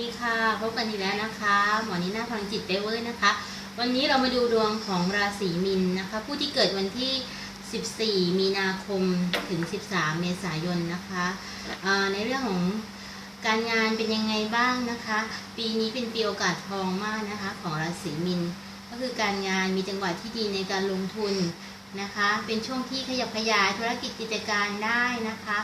ดีค่ะพบกันอีกแล้วนะคะ หมอนิน่าพลังจิตเปเวอร์นะคะ วันนี้เรามาดูดวงของราศีมินนะคะ ผู้ที่เกิดวันที่ 14 มีนาคมถึง 13 เมษายนนะคะในเรื่องของการงานเป็นยังไงบ้างนะคะ ปีนี้เป็นปีโอกาสทองมากนะคะ ของราศีมินก็คือการงานมีจังหวะที่ดีในการลงทุนนะคะ เป็นช่วงที่ขยับขยายธุรกิจกิจการได้นะคะ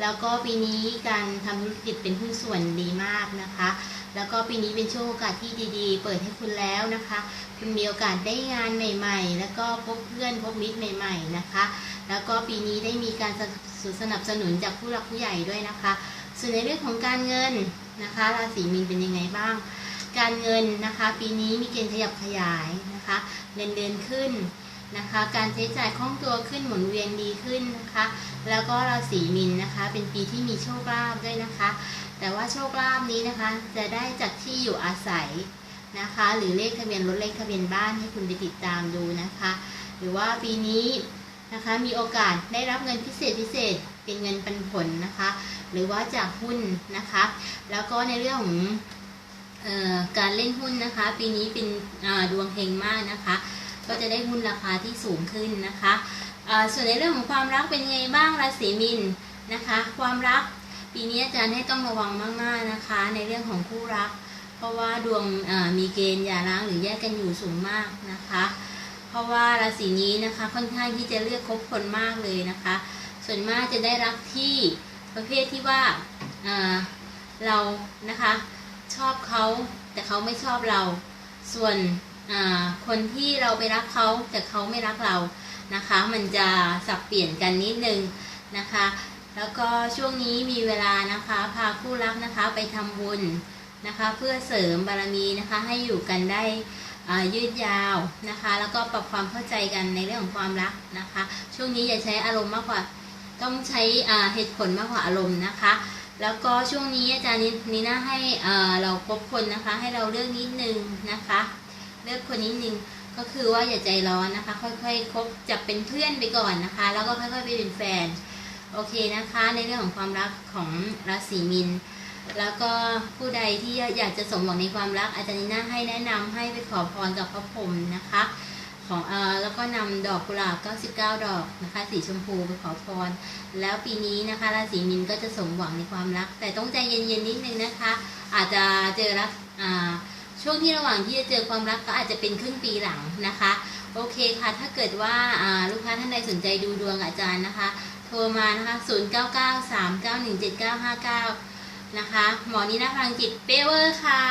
แล้วก็ปีนี้การทำธุรกิจเป็นหุ้นส่วนดีมากนะคะ แล้วก็ปีนี้เป็นช่วงโอกาสที่ดีๆ เปิดให้คุณแล้วนะคะ คุณมีโอกาสได้งานใหม่ ๆ แล้วก็พบเพื่อนพบมิตรใหม่ ๆนะคะ แล้วก็ปีนี้ได้มีการสนับสนุนจากผู้หลักผู้ใหญ่ด้วยนะคะ ส่วนในเรื่องของการเงินนะคะราศีมีนเป็นยังไงบ้าง การเงินนะคะ ปีนี้มีเกณฑ์ขยับขยายนะคะ เงินเดือนขึ้น นะคะ การใช้จ่ายคล่องตัวขึ้นหมุนเวียนดีขึ้นนะคะ แล้วก็ราศีมินนะคะ เป็นปีที่มีโชคลาภด้วยนะคะ แต่ว่าโชคลาภนี้นะคะ จะได้จากที่อยู่อาศัยนะคะ หรือเลขทะเบียนรถเลขทะเบียนบ้านให้คุณไปติดตามดูนะคะ หรือว่าปีนี้นะคะมีโอกาสได้รับเงินพิเศษพิเศษเป็นเงินปันผลนะคะ หรือว่าจากหุ้นนะคะ แล้วก็ในเรื่องของออการเล่นหุ้นนะคะ ปีนี้เป็นดวงเฮงมากนะคะ ก็จะได้หุ้นราคาที่สูงขึ้นนะคะส่วนในเรื่องของความรักเป็นไงบ้างราศีมินนะคะ ความรักปีนี้อาจารย์ให้ต้องระวังมากๆนะคะ ในเรื่องของคู่รัก เพราะว่าดวงมีเกณฑ์หย่าร้างหรือแยกกันอยู่สูงมากนะคะ เพราะว่าราศีนี้นะคะค่อนข้างที่จะเลือกคบคนมากเลยนะคะ ส่วนมากจะได้รักที่ประเภทที่ว่าอ่าเรานะคะชอบเขาแต่เขาไม่ชอบเรา ส่วน คนที่เราไปรักเขาแต่เขาไม่รักเรานะคะ มันจะสับเปลี่ยนกันนิดนึงนะคะ แล้วก็ช่วงนี้มีเวลานะคะพาคู่รักนะคะไปทำบุญนะคะ เพื่อเสริมบารมีนะคะให้อยู่กันได้ยืดยาวนะคะ แล้วก็ปรับความเข้าใจกันในเรื่องของความรักนะคะ ช่วงนี้อย่าใช้อารมณ์มากกว่าต้องใช้เหตุผลมากกว่าอารมณ์นะคะ แล้วก็ช่วงนี้อาจารย์นีน่าให้เราพบคนนะคะ ให้เราเลือกนิดนึงนะคะ เลือกคนนิดนึงก็คือว่าอย่าใจร้อนนะคะ ค่อยๆคบจับเป็นเพื่อนไปก่อนนะคะ แล้วก็ค่อยๆไปเป็นแฟน โอเคนะคะ ในเรื่องของความรักของราศีมินแล้วก็ผู้ใดที่อยากจะสมหวังในความรักอาจารย์นีน่าให้แนะนำให้ไปขอพรกับพระพรหมนะคะ ของเออแล้วก็นำดอกกุหลาบ99 ดอกนะคะ สีชมพูไปขอพร แล้วปีนี้นะคะราศีมินก็จะสมหวังในความรัก แต่ต้องใจเย็นๆนิดนึงนะคะ อาจจะเจอรักอ่า ช่วงที่ระหว่างที่จะเจอความรักก็อาจจะเป็นครึ่งปีหลังนะคะ โอเคค่ะ ถ้าเกิดว่าลูกค้าท่านใดสนใจดูดวงอาจารย์นะคะ โทรมานะคะ 0993917959 นะคะ หมอนี้นะพลังจิตเปเวอร์ค่ะ